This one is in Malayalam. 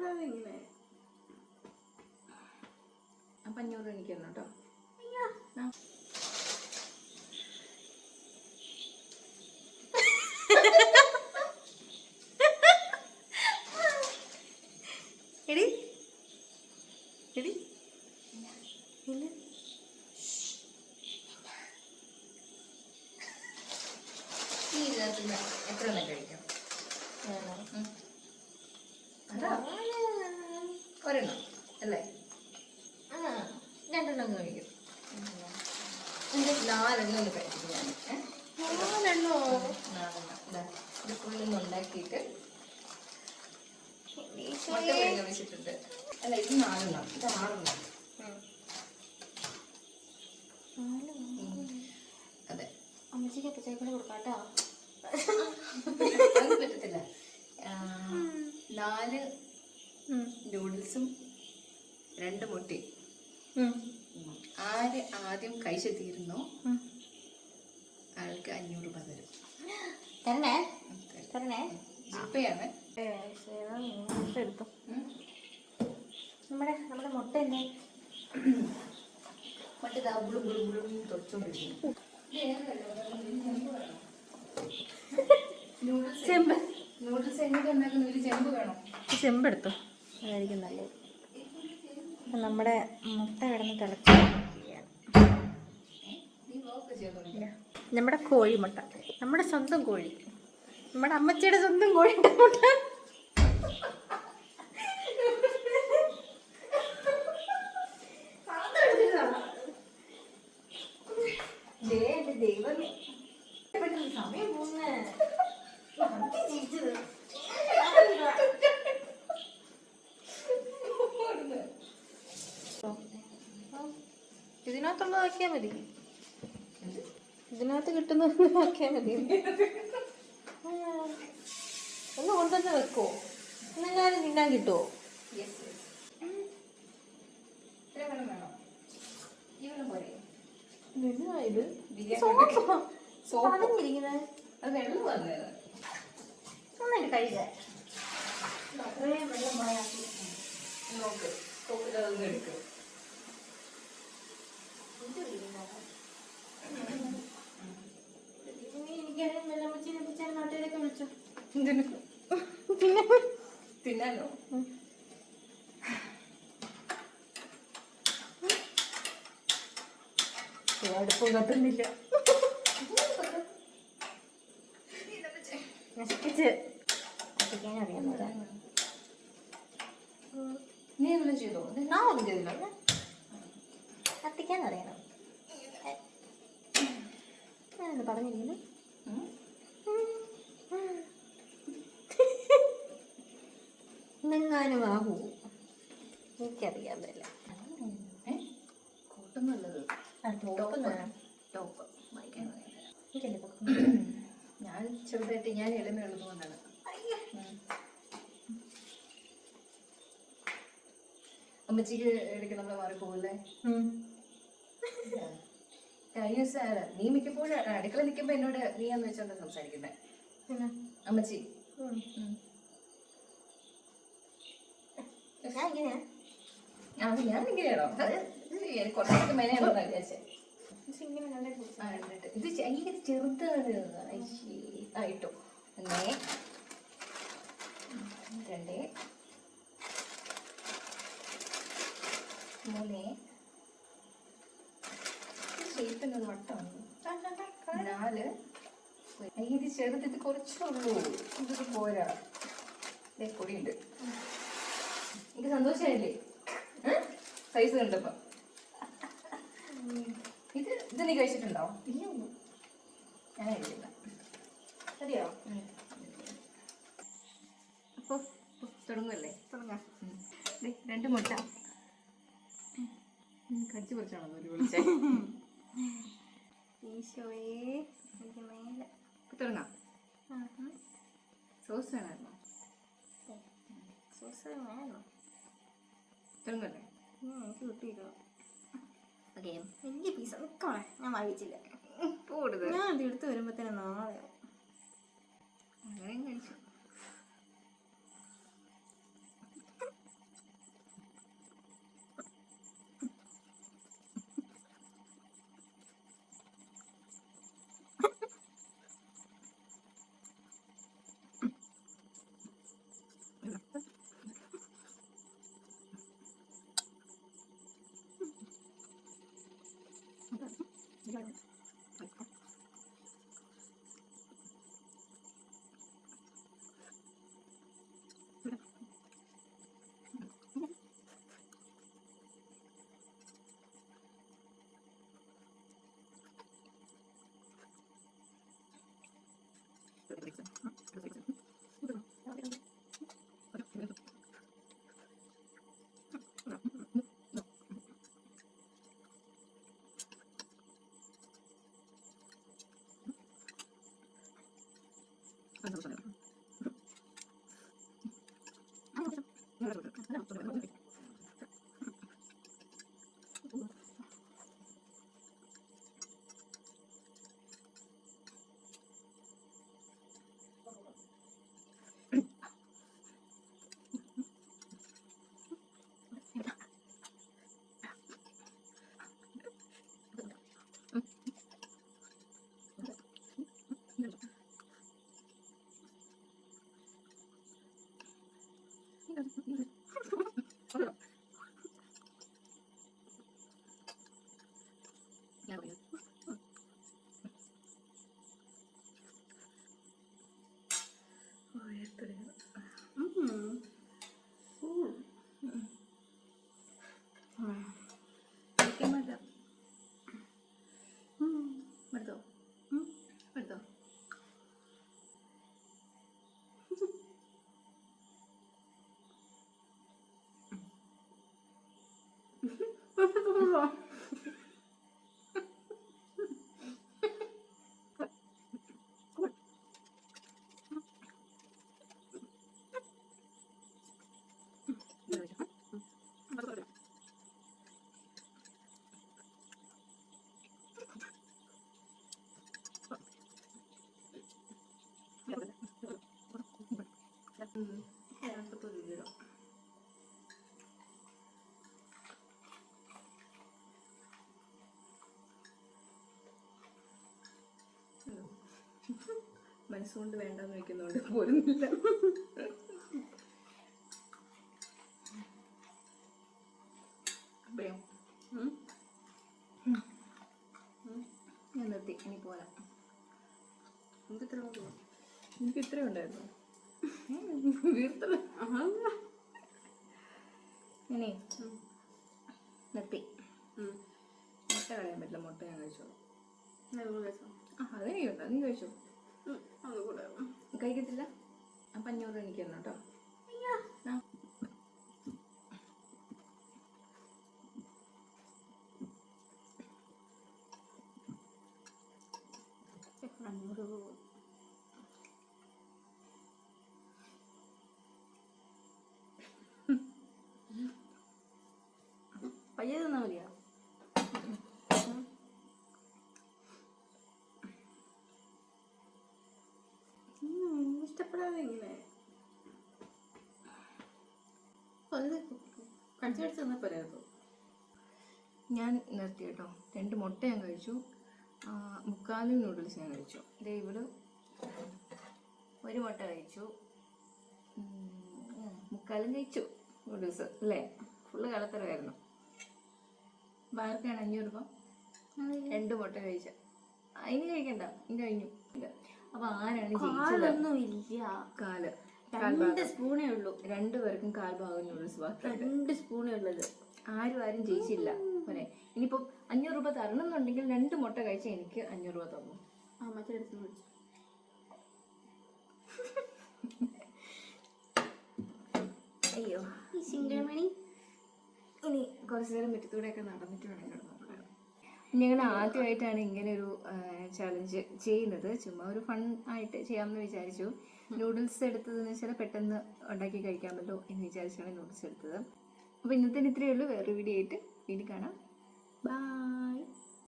സങ്കടപ്പെടാതെ ഇങ്ങനെ. അപ്പം അഞ്ഞൂറ് എനിക്ക് തരണം കേട്ടോ. എടി. എടി. ഇല്ല. നാലെണ്ണം ഒന്ന് കഴിക്കും ഞാൻ നാലെണ്ണോ? നാലെണ്ണം. ഇതാ ഫുള്ളൊന്ന് ഉണ്ടാക്കിയിട്ട് മുട്ട. വെച്ചിട്ടുണ്ട് അല്ല ഇത് നാലെണ്ണം. ഇത് ആറെണ്ണം. അതെ. അമ്മച്ചിക്ക് അപ്പച്ചേക്കൂടെ കൊടുക്കാട്ടോ. അത് പറ്റത്തില്ല. നാല് നൂഡിൽസും രണ്ട് മുട്ടയും ഉം. ആര് ആദ്യം കഴിച്ചെത്തിയിരുന്നോ ആൾക്ക് അഞ്ഞൂറ് രൂപ തരും. തന്നെ. തരണേ? ജിപ്പയാണ് എടുത്തു. നമ്മുടെ നമ്മുടെ മുട്ട തന്നെ. മറ്റേ ദാ ബുളു ബുളു ബുളു എന്ന് തൊച്ചോണ്ടിരിക്കുന്നു. നൂഡിൽസ് ചെമ്പ്. നൂഡിൽസ് എങ്ങനെ ഉണ്ടാക്കുന്ന ഒരു ചെമ്പ് വേണോ? ചെമ്പെടുത്തു അതായിരിക്കും നല്ലത്. നമ്മുടെ മുട്ട കിടന്ന് തിളച്ച് നമ്മുടെ കോഴിമുട്ട നമ്മുടെ സ്വന്തം കോഴി നമ്മുടെ അമ്മച്ചിയുടെ സ്വന്തം കോഴി മുട്ട ദേ, എന്റെ ദൈവമേ. പെട്ടെന്ന് സമയം പോകുന്നേ. മതി ജീവിച്ചത്. ഇതിനകത്തുള്ളത് ആക്കിയാൽ മതി ഇതിനകത്ത് കിട്ടുന്ന ആക്കിയാൽ മതി. ഒന്ന് കൊണ്ടുവന്ന് വെക്കോ. എന്നെങ്ങാനും തിന്നാൻ കിട്ടുമോ ഇത്. പതഞ്ഞിരിക്കുന്നത്. അത് വെള്ളം വന്നത് നന്നായിട്ട് അത്രയും വെള്ളം പോയാക്കി നോക്ക്. അതൊന്നും എടുക്കും. പിന്നെ തിന്നാനോ അടുപ്പം കത്തുന്നില്ല നശിപ്പിച്ച്. കത്തിക്കാൻ അറിയാമോ നീ എല്ലാം ചെയ്തോ? ഞാൻ ഒന്നും ചെയ്തില്ല. കത്തിക്കാൻ അറിയണം. ഞാനെന്ന് പറഞ്ഞിരിക്കുന്നു. എന്നെങ്ങാനും ആകൂ എനിക്കറിയാൻ പറ്റില്ല ഏ? നല്ലത് ടോപ്പ്. ഞാൻ ചെറുതായിട്ട് ഞാൻ എളിമയുള്ളത് കൊണ്ടാണ് അമ്മച്ചിക്ക് ഇടയ്ക്ക് നമ്മൾ മാറിപ്പോകല്ലേ? നീ മിക്കപ്പോഴും അടുക്കള നിൽക്കുമ്പോ എന്നോട് നീ എന്ന് വെച്ചോണ്ട് സംസാരിക്കുന്നേ. അമ്മച്ചി. ഞാൻ ഇങ്ങനെയാണോ കുറച്ചൊക്കെ വിചാരിച്ചേ. ഇത് ചെ- ഈ ഇത് ചെറുതാണ്. ഐശ്ശി. ആ ഇട്ടു ഒന്നേ. രണ്ടേ. മൂന്നേ. ഷേപ്പിന് ഒരു വട്ടമാണ് നാല്. ഇത് ചെറുത് ഇത് കുറച്ചുള്ളൂ. ഇതൊക്കെ പോരാ. പൊടിയുണ്ട്. എനിക്ക് സന്തോഷമായില്ലേ സൈസ് കണ്ടപ്പോ. ഇത് ഇത് നീ കഴിച്ചിട്ടുണ്ടോ? ഇല്ല ഞാൻ കഴിച്ചില്ല ശരിയോ അപ്പോൾ തുടങ്ങുമല്ലേ തുടങ്ങാം. രണ്ട് മുട്ട. കടിച്ചു പറിച്ചാണോ ഒരു വിളിച്ചേ ഈശോയെ തുടങ്ങാം. സോസ് വേണമായിരുന്നോ. സോസ് വേണം എനിക്ക് കിട്ടിയില്ല. ഓക്കെ വലിയ പീസ നിൽക്കണേ ഞാൻ വായിച്ചില്ല കൂടുതൽ. ഞാൻ ഇത് എടുത്ത് തന്നെ നാളെ 嗯。Enggak. മനസ്സുകൊണ്ട് വേണ്ടെന്ന് വെക്കുന്നുണ്ട് പോരുന്നില്ല അപ്പഴോ. ഞാൻ നിർത്തി ഇനി പോരാ നമുക്ക് ഇത്ര. എനിക്ക് ഇത്രയും ഉണ്ടായിരുന്നു ഇനി നിർത്തി. മുട്ട കളയാൻ പറ്റില്ല മുട്ട ഞാൻ കഴിച്ചോളൂ. ആ അതെനിക്കുണ്ടോ നീ കഴിച്ചോ. കഴിക്കത്തില്ല? അപ്പം അഞ്ഞൂറ് എനിക്ക് തരണം കേട്ടോ ഇഷ്ടപ്പെടാതെ കടിച്ച് പോരായിരുന്നു. ഞാൻ നിർത്തി കേട്ടോ. രണ്ട് മുട്ട ഞാൻ കഴിച്ചു. മുക്കാലും നൂഡിൽസ് ഞാൻ കഴിച്ചു. ഇവൾ ഒരു മുട്ട കഴിച്ചു. മുക്കാലും കഴിച്ചു നൂഡിൽസ് അല്ലേ? ഫുള്ള് കളത്തരമായിരുന്നു ബാർക്കാണ് അഞ്ഞൂറ് രൂപ. രണ്ട് മുട്ട കഴിച്ച. അതിന് കഴിക്കണ്ട. ഇനി കഴിഞ്ഞു. ഇല്ല. അപ്പോൾ ആരാണ് കാലൊന്നുമില്ല. കാൽ. രണ്ട് സ്പൂണേ ഉള്ളൂ. രണ്ടു പേർക്കും കാൽ നൂഡിൽസ് രണ്ട് സ്പൂണേ ഉള്ളത്. ആരും ആരും ജയിച്ചില്ല. മോനെ ഇനിയിപ്പം അഞ്ഞൂറ് രൂപ തരണം എന്നുണ്ടെങ്കിൽ രണ്ട് മുട്ട കഴിച്ച എനിക്ക് അഞ്ഞൂറ് രൂപ തന്നു. ആ മറ്റേ അടുത്ത് മേടിച്ചു അയ്യോ. സിംഗിൾ മണി. ഇനി കുറച്ചു നേരം മുറ്റത്തൂടെയൊക്കെ നടന്നിട്ട് വേണം കിടന്നു. ഞങ്ങൾ ആദ്യമായിട്ടാണ് ഇങ്ങനെ ഒരു ചലഞ്ച് ചെയ്യുന്നത്. ചുമ്മാ ഒരു ഫൺ ആയിട്ട് ചെയ്യാമെന്ന് വിചാരിച്ചു. നൂഡിൽസ് എടുത്തതെന്ന് വെച്ചാൽ പെട്ടെന്ന് ഉണ്ടാക്കി കഴിക്കാമല്ലോ എന്ന് വിചാരിച്ചാണ് നൂഡിൽസ് എടുത്തത്. അപ്പോൾ ഇന്നത്തെ ഇത്രയേ ഉള്ളൂ. വേറൊരു വീഡിയോ ആയിട്ട് വീണ്ടും കാണാം. ബായ്